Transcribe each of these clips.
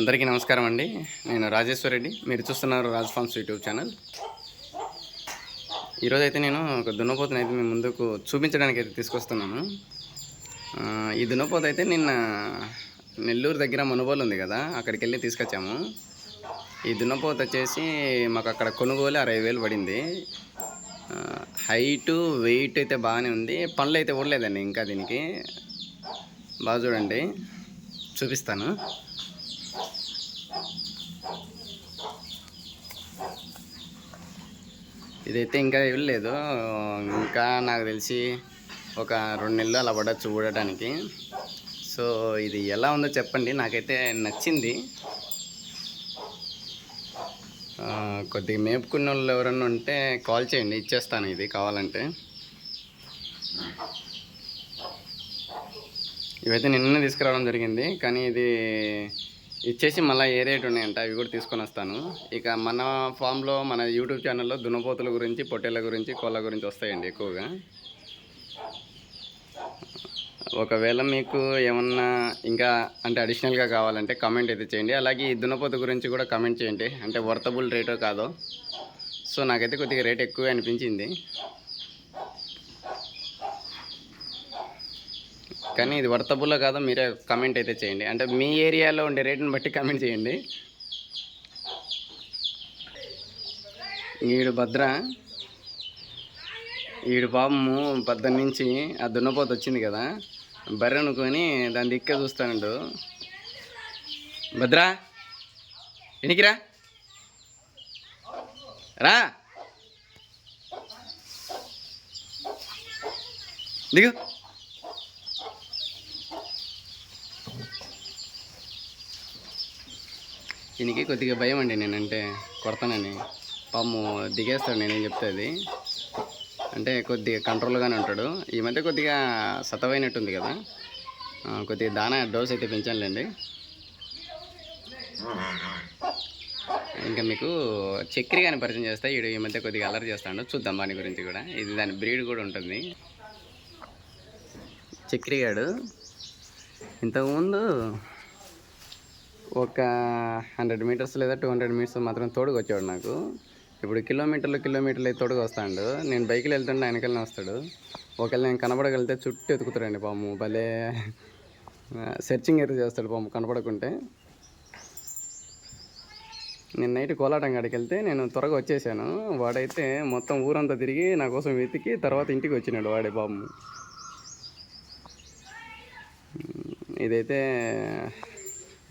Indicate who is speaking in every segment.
Speaker 1: అందరికీ నమస్కారం అండి. నేను రాజేశ్వర్ రెడ్డి. మీరు చూస్తున్నారు రాజ్ ఫార్మ్స్ యూట్యూబ్ ఛానల్. ఈరోజు అయితే నేను ఒక దున్నపోతను అయితే మీ ముందుకు చూపించడానికి అయితే తీసుకొస్తున్నాను. ఈ దున్నపోత అయితే నిన్న నెల్లూరు దగ్గర మనుబోలు ఉంది కదా అక్కడికి వెళ్ళి తీసుకొచ్చాము. ఈ దున్నపోత వచ్చేసి మాకు అక్కడ కొనుగోలు అరవై వేలు పడింది. హైటు వెయిట్ అయితే బాగానే ఉంది. పనులు అయితే ఊడలేదండి ఇంకా దీనికి. బాగా చూడండి. చూపిస్తాను. ఇదైతే ఇంకా ఇవ్వలేదు ఇంకా నాకు తెలిసి ఒక రెండు నెలలు అలా పడవచ్చు చూడటానికి సో ఇది ఎలా ఉందో చెప్పండి. నాకైతే నచ్చింది. కొద్దిగా మేపుకున్న వాళ్ళు ఎవరన్నా ఉంటే కాల్ చేయండి. ఇచ్చేస్తాను ఇది కావాలంటే. ఇవైతే నిన్న తీసుకురావడం జరిగింది. కానీ ఇది ఇచ్చేసి మళ్ళీ ఏ రేట్ ఉన్నాయంట అవి కూడా తీసుకొని వస్తాను. ఇక మన ఫామ్లో మన యూట్యూబ్ ఛానల్లో దున్నపోతుల గురించి పొట్టేళ్ళ గురించి కోళ్ళ గురించి వస్తాయండి ఎక్కువగా. ఒకవేళ మీకు ఏమన్నా ఇంకా అంటే అడిషనల్గా కావాలంటే కమెంట్ అయితే చేయండి. అలాగే ఈ దున్నపోతు గురించి కూడా కమెంట్ చేయండి. అంటే వర్తబుల్ రేటో కాదో. సో నాకైతే కొద్దిగా రేట్ ఎక్కువ అనిపించింది. కానీ ఇది వర్తబుల్లో కాదో మీరే కమెంట్ అయితే చేయండి. అంటే మీ ఏరియాలో ఉండే రేటుని బట్టి కమెంట్ చేయండి. ఈడు భద్ర ఈడు పాపము పద్ద నుంచి ఆ దున్నపోత వచ్చింది కదా బర్రె అనుకొని దాని దిక్కే చూస్తానండు. భద్రా ఎనికిరా రా. దిగు. దీనికి కొద్దిగా భయం అండి నేనంటే కొడతానని. పాము దిగేస్తాడు నేనేం చెప్తే అది. అంటే కొద్దిగా కంట్రోల్గానే ఉంటాడు. ఈ మధ్య కొద్దిగా సతవైనట్టుంది కదా. కొద్దిగా దానా డోస్ అయితే పెంచానులేండి. ఇంకా మీకు చక్రి కానీ పరిచయం చేస్తే. ఈడు ఈ మధ్య కొద్దిగా అలర్ చేస్తాడు. చూద్దాం దాని గురించి కూడా. ఇది దాని బ్రీడ్ కూడా ఉంటుంది. చక్రిగాడు ఇంతకుముందు ఒక హండ్రెడ్ మీటర్స్ లేదా టూ హండ్రెడ్ మీటర్స్ మాత్రం తోడుగా వచ్చాడు నాకు. ఇప్పుడు కిలోమీటర్లు కిలోమీటర్లు అయితే తోడుగా వస్తాడు నేను బైక్లో వెళ్తుంటే ఆయనకెళ్ళిన వస్తాడు. ఒకవేళ నేను కనపడగలితే చుట్టూ ఎతుకుతాడండి పాము. భలే సెర్చింగ్ అయితే చేస్తాడు పాము కనపడకుంటే. నేను నైట్ కోలాటం కాడికి వెళ్తే నేను త్వరగా వచ్చేసాను. వాడైతే మొత్తం ఊరంతా తిరిగి నా కోసం వెతికి తర్వాత ఇంటికి వచ్చినాడు వాడే పాము. ఇదైతే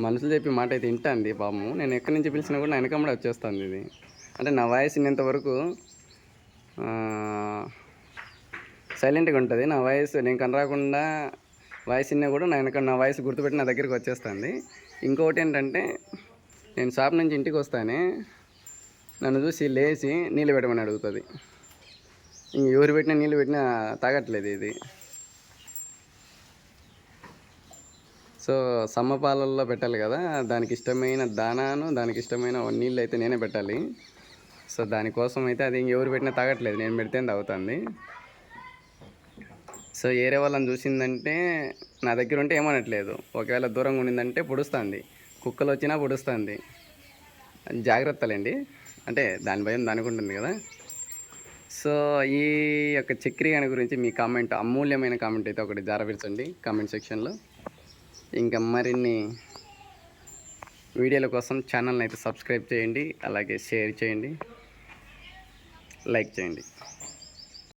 Speaker 1: మనుషులు చెప్పి మాట అయితే వింటాంది పాము నేను ఎక్కడి నుంచి పిలిచినా కూడా నా వెనకమ్మడే వచ్చేస్తుంది ఇది. అంటే నా వాయిస్ వినేంత సైలెంట్గా ఉంటుంది. నా వాయిస్ నేను కనరాకుండా వాయిస్ విన్నా కూడా నా వెనక నా వాయిస్ గుర్తుపెట్టి నా దగ్గరికి వచ్చేస్తుంది. ఇంకొకటి ఏంటంటే నేను షాప్ నుంచి ఇంటికి వస్తానే నన్ను చూసి లేచి నీళ్ళు పెట్టమని అడుగుతుంది. ఇంక ఎవరు పెట్టినా నీళ్ళు పెట్టినా తాగట్లేదు ఇది. సో సమ్మపాలల్లో పెట్టాలి కదా. దానికి ఇష్టమైన దానాను దానికి ఇష్టమైన నీళ్ళు అయితే నేనే పెట్టాలి. సో దానికోసం అయితే అది ఎవరు పెట్టినా తాగట్లేదు. నేను పెడితే తాగుతుంది. సో ఏరే వాళ్ళని చూసిందంటే నా దగ్గర ఉంటే ఏమనట్లేదు. ఒకవేళ దూరంగా ఉండిందంటే పొడుస్తుంది. కుక్కలు వచ్చినా పొడుస్తుంది. జాగ్రత్తలేండి. అంటే దాని భయం దానికి ఉంటుంది కదా. సో ఈ యొక్క చక్రీగాని గురించి మీ కామెంట్ అమూల్యమైన కామెంట్ అయితే ఒకటి జారవిర్చండి. కామెంట్ సెక్షన్లో. ఇంకా మరిన్ని వీడియోల కోసం ఛానల్ని అయితే సబ్స్క్రైబ్ చేయండి అలాగే షేర్ చేయండి లైక్ చేయండి.